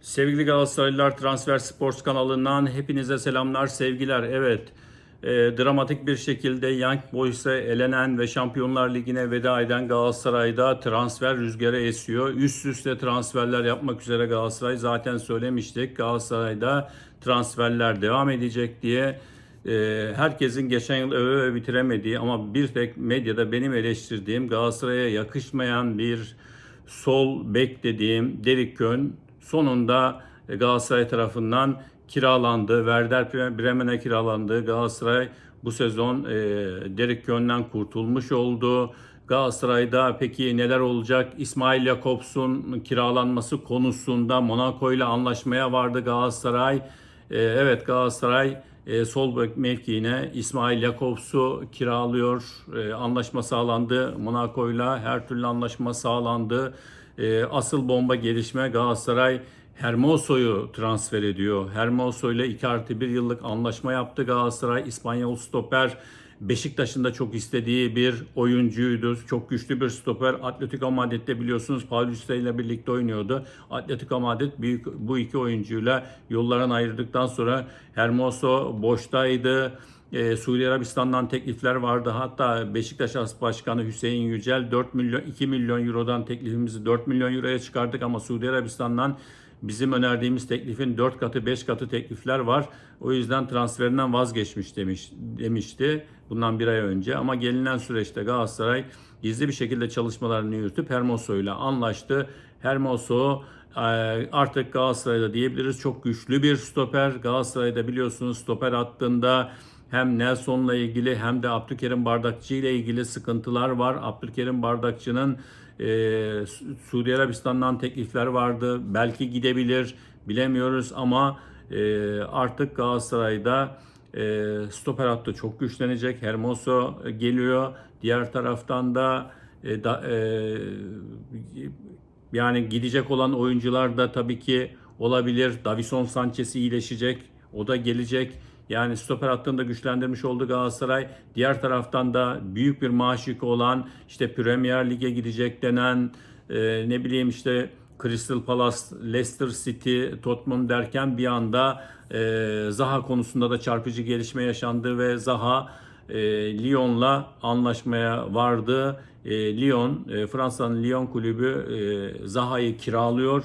Sevgili Galatasaraylılar Transfer Sports kanalından hepinize selamlar, sevgiler. Evet, e, dramatik bir şekilde Young Boys'e elenen ve Şampiyonlar Ligi'ne veda eden Galatasaray'da transfer rüzgarı esiyor. Üst üste transferler yapmak üzere Galatasaray zaten söylemiştik. Galatasaray'da transferler devam edecek diye e, herkesin geçen yıl öve öve bitiremediği ama bir tek medyada benim eleştirdiğim Galatasaray'a yakışmayan bir sol bek dediğim Derek Kön sonunda Galatasaray tarafından kiralandı. Werder Bremen'e kiralandı. Galatasaray bu sezon e, Derek Kön'den kurtulmuş oldu. Galatasaray'da peki neler olacak? İsmail Jakobs'un kiralanması konusunda Monaco ile anlaşmaya vardı Galatasaray. E, evet Galatasaray e, sol bek mevkiine İsmail Jakobs'u kiralıyor. E, anlaşma sağlandı. Monaco ile her türlü anlaşma sağlandı. E, asıl bomba gelişme Galatasaray Hermoso'yu transfer ediyor. Hermoso ile 2 artı 1 yıllık anlaşma yaptı Galatasaray. İspanyol stoper Beşiktaş'ın da çok istediği bir oyuncuydu. Çok güçlü bir stoper. Atletico Madrid'de biliyorsunuz Paulista ile birlikte oynuyordu. Atletico Madrid büyük, bu iki oyuncuyla yollarını ayırdıktan sonra Hermoso boştaydı. Ee, Suudi Arabistan'dan teklifler vardı. Hatta Beşiktaş As Başkanı Hüseyin Yücel 4 milyon 2 milyon eurodan teklifimizi 4 milyon euroya çıkardık ama Suudi Arabistan'dan bizim önerdiğimiz teklifin 4 katı 5 katı teklifler var. O yüzden transferinden vazgeçmiş demiş demişti bundan bir ay önce. Ama gelinen süreçte Galatasaray gizli bir şekilde çalışmalarını yürütüp Hermoso ile anlaştı. Hermoso e, artık Galatasaray'da diyebiliriz çok güçlü bir stoper. Galatasaray'da biliyorsunuz stoper hattında hem Nelson'la ilgili hem de Abdülkerim Bardakçı ile ilgili sıkıntılar var. Abdülkerim Bardakçı'nın e, Suudi Arabistan'dan teklifler vardı. Belki gidebilir bilemiyoruz ama e, artık Galatasaray'da e, stoper hattı çok güçlenecek. Hermoso geliyor. Diğer taraftan da e, da, e, yani gidecek olan oyuncular da tabii ki olabilir. Davison Sanchez iyileşecek. O da gelecek. Yani stoper hattında güçlendirmiş oldu Galatasaray. Diğer taraftan da büyük bir maaş yükü olan işte Premier Lig'e gidecek denen e, ne bileyim işte Crystal Palace, Leicester City, Tottenham derken bir anda e, Zaha konusunda da çarpıcı gelişme yaşandı ve Zaha e, Lyon'la anlaşmaya vardı. E, Lyon, e, Fransa'nın Lyon kulübü e, Zaha'yı kiralıyor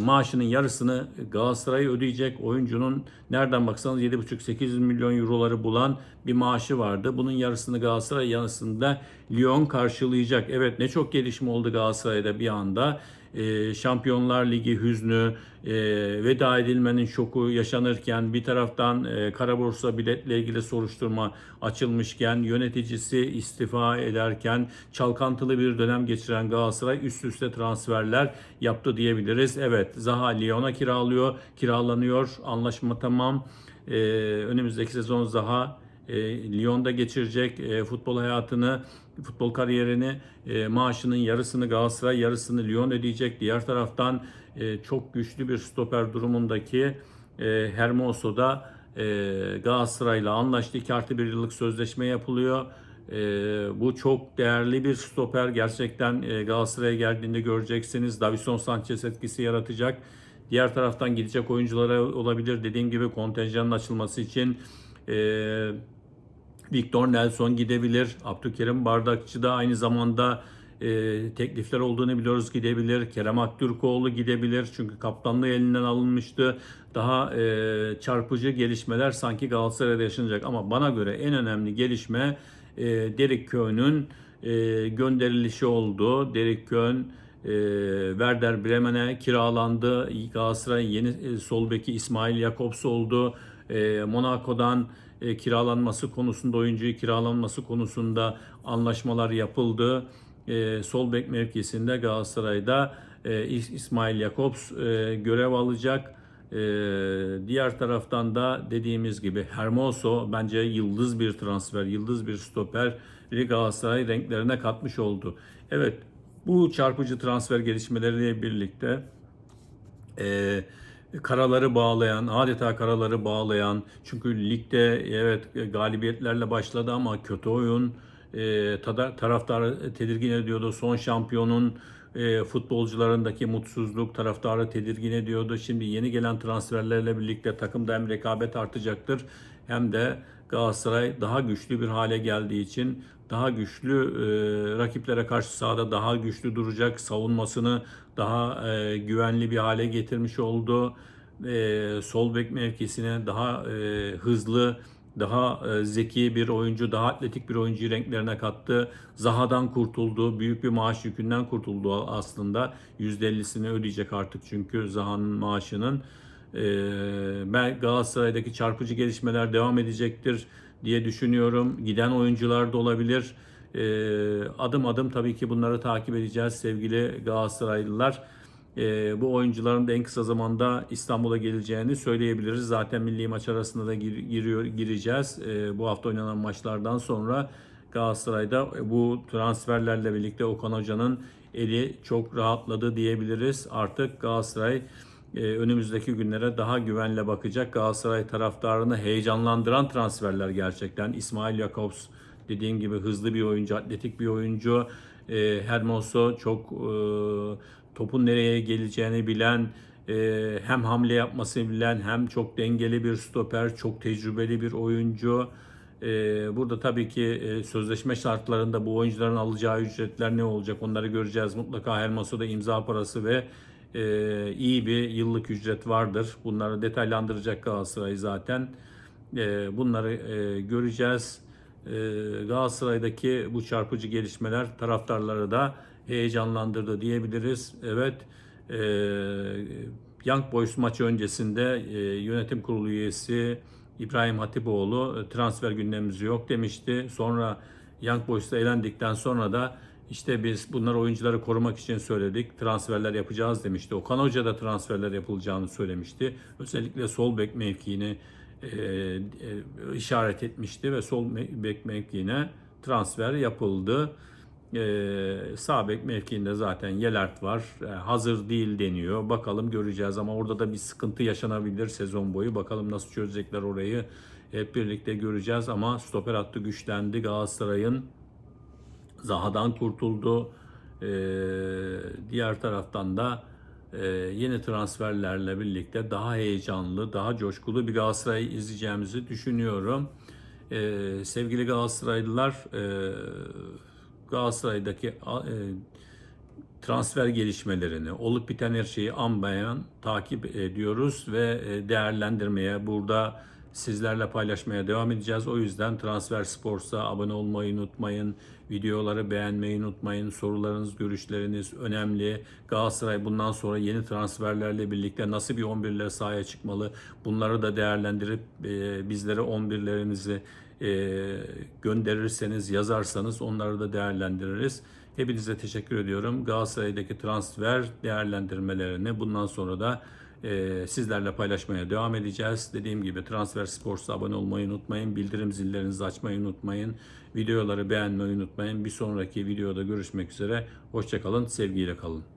maaşının yarısını Galatasaray ödeyecek. Oyuncunun nereden baksanız 7,5-8 milyon euroları bulan bir maaşı vardı. Bunun yarısını Galatasaray yarısında Lyon karşılayacak. Evet ne çok gelişme oldu Galatasaray'da bir anda. E, Şampiyonlar Ligi hüznü, e, veda edilmenin şoku yaşanırken bir taraftan e, kara biletle ilgili soruşturma açılmışken yöneticisi istifa ederken çalkantılı bir dönem geçiren Galatasaray üst üste transferler yaptı diyebiliriz. Evet Zaha Lyon'a kiralıyor, kiralanıyor. Anlaşma tamam. E, önümüzdeki sezon Zaha e, Lyon'da geçirecek e, futbol hayatını, futbol kariyerini, e, maaşının yarısını Galatasaray, yarısını Lyon ödeyecek. Diğer taraftan e, çok güçlü bir stoper durumundaki e, Hermoso da e, Galatasaray'la anlaştı. 2 artı 1 yıllık sözleşme yapılıyor. E, bu çok değerli bir stoper. Gerçekten e, Galatasaray'a geldiğinde göreceksiniz. Davison Sanchez etkisi yaratacak. Diğer taraftan gidecek oyunculara olabilir. Dediğim gibi kontenjanın açılması için e, Victor Nelson gidebilir. Abdülkerim Bardakçı da aynı zamanda e, teklifler olduğunu biliyoruz gidebilir. Kerem Aktürkoğlu gidebilir. Çünkü kaptanlığı elinden alınmıştı. Daha e, çarpıcı gelişmeler sanki Galatasaray'da yaşanacak. Ama bana göre en önemli gelişme e, Derek Köhn'ün e, gönderilişi oldu. Derek Köhn e, Werder Bremen'e kiralandı. Galatasaray yeni e, sol beki İsmail Jakobs oldu. E, Monaco'dan e, kiralanması konusunda oyuncuyu kiralanması konusunda anlaşmalar yapıldı. E, sol bek mevkisinde Galatasaray'da e, İsmail Jakobs e, görev alacak. E, diğer taraftan da dediğimiz gibi Hermoso bence yıldız bir transfer, yıldız bir stoper Galatasaray renklerine katmış oldu. Evet bu çarpıcı transfer gelişmeleriyle birlikte e, karaları bağlayan, adeta karaları bağlayan çünkü ligde evet galibiyetlerle başladı ama kötü oyun e, taraftarı tedirgin ediyordu. Son şampiyonun e, futbolcularındaki mutsuzluk taraftarı tedirgin ediyordu. Şimdi yeni gelen transferlerle birlikte takımda hem rekabet artacaktır hem de Galatasaray daha güçlü bir hale geldiği için daha güçlü e, rakiplere karşı sahada daha güçlü duracak, savunmasını daha e, güvenli bir hale getirmiş oldu. E, sol bek mevkisine daha e, hızlı, daha e, zeki bir oyuncu, daha atletik bir oyuncuyu renklerine kattı. Zaha'dan kurtuldu, büyük bir maaş yükünden kurtuldu aslında. %50'sini ödeyecek artık çünkü Zaha'nın maaşının. E, ben Galatasaray'daki çarpıcı gelişmeler devam edecektir diye düşünüyorum. Giden oyuncular da olabilir. E, adım adım tabii ki bunları takip edeceğiz sevgili Galatasaraylılar. E, bu oyuncuların da en kısa zamanda İstanbul'a geleceğini söyleyebiliriz. Zaten milli maç arasında da gir- giriyor gireceğiz. Bu hafta oynanan maçlardan sonra Galatasaray'da bu transferlerle birlikte Okan Hoca'nın eli çok rahatladı diyebiliriz. Artık Galatasaray önümüzdeki günlere daha güvenle bakacak. Galatasaray taraftarını heyecanlandıran transferler gerçekten. İsmail Jakobs dediğim gibi hızlı bir oyuncu, atletik bir oyuncu. E, Hermoso çok e, topun nereye geleceğini bilen, e, hem hamle yapmasını bilen hem çok dengeli bir stoper, çok tecrübeli bir oyuncu. E, burada tabii ki e, sözleşme şartlarında bu oyuncuların alacağı ücretler ne olacak onları göreceğiz. Mutlaka Hermoso'da imza parası ve e, iyi bir yıllık ücret vardır. Bunları detaylandıracak Galatasaray zaten. E, bunları e, göreceğiz. E, Galatasaray'daki bu çarpıcı gelişmeler taraftarları da heyecanlandırdı diyebiliriz. Evet, e, Young Boys maçı öncesinde e, yönetim kurulu üyesi İbrahim Hatipoğlu transfer gündemimiz yok demişti. Sonra Young Boys'ta elendikten sonra da işte biz bunları oyuncuları korumak için söyledik. Transferler yapacağız demişti. Okan Hoca da transferler yapılacağını söylemişti. Özellikle sol bek mevkiini e, e, işaret etmişti ve sol bek mevkiine transfer yapıldı. E, sağ bek mevkiinde zaten Yelert var. E, hazır değil deniyor. Bakalım göreceğiz ama orada da bir sıkıntı yaşanabilir sezon boyu. Bakalım nasıl çözecekler orayı. Hep birlikte göreceğiz ama stoper hattı güçlendi. Galatasaray'ın Zaha'dan kurtuldu. Ee, diğer taraftan da e, yeni transferlerle birlikte daha heyecanlı, daha coşkulu bir Galatasaray izleyeceğimizi düşünüyorum. Ee, sevgili Galatasaraylılar, e, Galatasaray'daki e, transfer gelişmelerini, olup biten her şeyi an beyan takip ediyoruz ve e, değerlendirmeye, burada sizlerle paylaşmaya devam edeceğiz. O yüzden Transfer Sports'a abone olmayı unutmayın. Videoları beğenmeyi unutmayın. Sorularınız, görüşleriniz önemli. Galatasaray bundan sonra yeni transferlerle birlikte nasıl bir 11'ler sahaya çıkmalı? Bunları da değerlendirip e, bizlere 11'lerinizi e, gönderirseniz, yazarsanız onları da değerlendiririz. Hepinize teşekkür ediyorum. Galatasaray'daki transfer değerlendirmelerini bundan sonra da e, sizlerle paylaşmaya devam edeceğiz. Dediğim gibi Transfer Sports'a abone olmayı unutmayın. Bildirim zillerinizi açmayı unutmayın. Videoları beğenmeyi unutmayın. Bir sonraki videoda görüşmek üzere. Hoşçakalın, sevgiyle kalın.